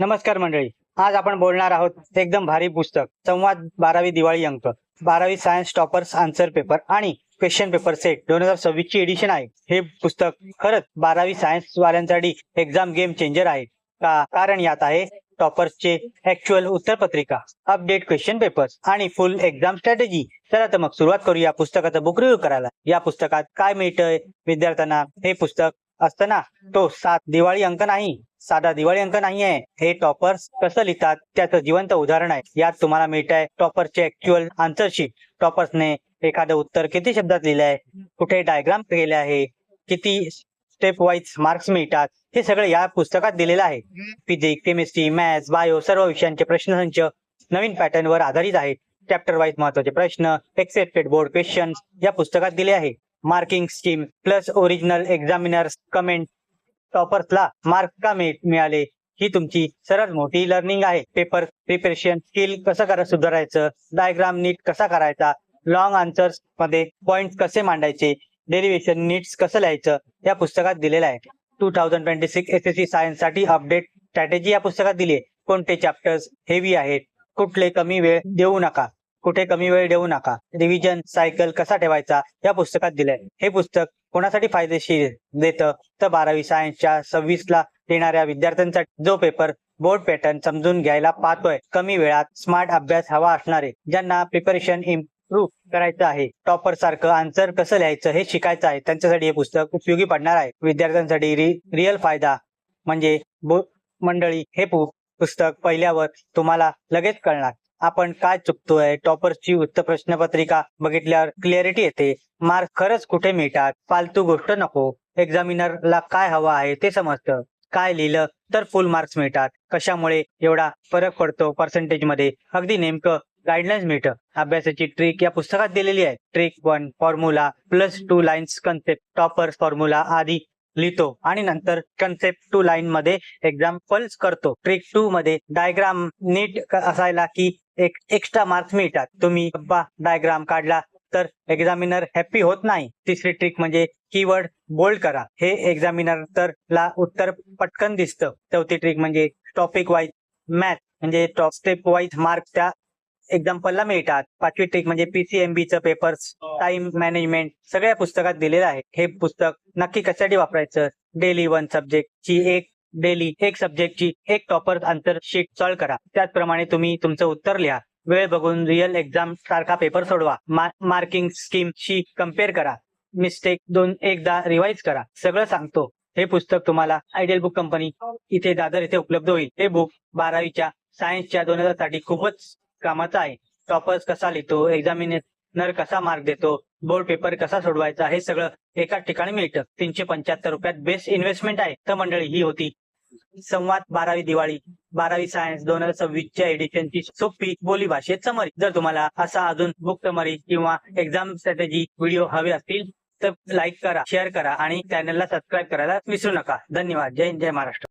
नमस्कार मंडळी. आज आपण बोलणार आहोत एकदम भारी पुस्तक संवाद बारावी दिवाळी अंक. बारावी सायन्स टॉपर्स आन्सर पेपर आणि क्वेश्चन पेपर सेट दोन हजार सव्वीस ची एडिशन आहे. हे पुस्तक खरंच बारावी सायन्स वाल्यांसाठी एक्झाम गेम चेंजर आहे. का? कारण यात आहे टॉपर्सचे ऍक्च्युअल उत्तरपत्रिका अपडेट क्वेश्चन पेपर्स आणि फुल एक्झाम स्ट्रॅटेजी चला तर मग सुरुवात करू या पुस्तकाचा बुक रिव्ह्यू करायला. या पुस्तकात काय मिळतंय विद्यार्थ्यांना? हे पुस्तक असताना तो सात दिवाळी अंक नाही. साधा दिवाळी अंक नाही आहे हे टॉपर्स कसं लिहितात? त्याचं जिवंत उदाहरण आहे. यात तुम्हाला मिळत आहे टॉपरचे ऍक्च्युअल आन्सरशीट टॉपर्सने एखादं उत्तर किती शब्दात लिहिलं आहे कुठे डायग्राम केले आहे? किती स्टेप वाईज मार्क्स मिळतात? हे सगळं या पुस्तकात दिलेलं आहे. फिजिक्स केमिस्ट्री मॅथ्स बायो सर्व विषयांचे प्रश्नसंच नवीन पॅटर्न वर आधारित आहेत. चॅप्टर वाईज महत्त्वाचे प्रश्न एक्सेप्टेड बोर्ड क्वेश्चन या पुस्तकात दिले आहे. Marking scheme plus original examiners comment टॉपर्सला mark का मिळाले? ही तुमची सर्वात मोठी लर्निंग आहे. पेपर प्रिपरेशन स्किल कसं करा सुधारायचं? डायग्राम नीट कसा करायचा? लॉंग आन्सर्समध्ये पॉइंट कसे मांडायचे? डेरिव्हेशन नीट्स कसं लिहायचं? या पुस्तकात दिलेलं आहे. Two thousand twenty six S S C सायन्ससाठी update strategy या पुस्तकात दिली आहे. कोणते चॅप्टर्स हेवी आहेत? कुठले कमी वेळ देऊ नका? कुठे कमी वेळ देऊ नका? रिव्हिजन सायकल कसा ठेवायचा? या पुस्तकात दिलंय. हे पुस्तक कोणासाठी फायदेशीर देतं? तर बारावी सायन्सच्या सव्वीस ला देणाऱ्या विद्यार्थ्यांसाठी जो पेपर बोर्ड पॅटर्न समजून घ्यायला पाहतोय कमी वेळात स्मार्ट अभ्यास हवा असणारे ज्यांना प्रिपरेशन इम्प्रूव्ह करायचं आहे टॉपर सारखं आन्सर कसं लिहायचं हे शिकायचं आहे त्यांच्यासाठी हे पुस्तक उपयोगी पडणार आहे. विद्यार्थ्यांसाठी रिअल फायदा म्हणजे बो- मंडळी हे पुस्तक पहिल्यावर तुम्हाला लगेच कळणार. आपण काय चुकतोय? टॉपरची उत्तर प्रश्नपत्रिका बघितल्यावर क्लिअरिटी येते. मार्क खरंच कुठे मिळतात? फालतू गोष्ट नको. एक्झामिनरला काय हवं आहे ते समजतं. काय लिहिलं तर फुल मार्क्स मिळतात. कशामुळे एवढा फरक पडतो पर्सेंटेजमध्ये? अगदी नेमकं गाईडलाईन्स मिळतं. अभ्यासाची ट्रिक या पुस्तकात दिलेली आहे. Trick one formula plus two lines concept toppers formula आधी लिहितो. आणि नंतर कन्सेप्ट टू लाईन मध्ये एक्झाम्पल्स करतो. ट्रिक टू मध्ये डायग्राम नीट क- असायला की एक एक्स्ट्रा मार्क्स मिळतात. तुम्ही डायग्राम काढला तर एक्झामिनर हॅप्पी होत नाही. तिसरी ट्रिक म्हणजे कीवर्ड बोल्ड करा. हे एक्झामिनर तर ला उत्तर पटकन दिसतं. चौथी ट्रिक म्हणजे टॉपिक वाईज मॅथ म्हणजे टॉप स्टेप वाईज मार्क त्या एक्झाम्पलला मिळतात. पाचवी ट्रिक म्हणजे पीसीएमबी च पेपर्स टाइम मॅनेजमेंट सगळ्या पुस्तकात दिलेलं आहे. हे पुस्तक नक्की कशासाठी वापरायचं? डेली वन सब्जेक्टची एक डेली एक सब्जेक्टची एक टॉपर आन्सर शीट सॉल्व करा. त्याचप्रमाणे तुम्ही तुमचं उत्तर लिहा. वेळ बघून रिअल एक्झाम सारखा पेपर सोडवा. मार्किंग स्कीम शी कंपेअर करा. मिस्टेक दोन एकदा रिवाइज करा. सगळं सांगतो. हे पुस्तक तुम्हाला आयडियल बुक कंपनी इथे दादर इथे उपलब्ध होईल. हे बुक बारावीच्या सायन्सच्या दोन हजारसाठी खूपच कामाचा आहे. टॉपर्स कसा लिहितो एक्झामिनेटर कसा मार्क देतो बोर्ड पेपर कसा सोडवायचा हे सगळं एकाच ठिकाणी मिळतं. तीनशे पंच्याहत्तर रुपयात बेस्ट इन्व्हेस्टमेंट आहे. तर मंडळी ही होती. संवाद बारावी दिवाळी. बारावी सायन्स दोन हजार सव्वीसच्या एडिशनची सोपी बोली भाषेत समरी जर तुम्हाला असा अजून बुक समरी किंवा एक्झाम स्ट्रॅटेजी व्हिडिओ हवे असतील तर लाईक करा शेअर करा आणि चॅनलला सबस्क्राईब करायला विसरू नका. धन्यवाद. जय हिंद जय महाराष्ट्र.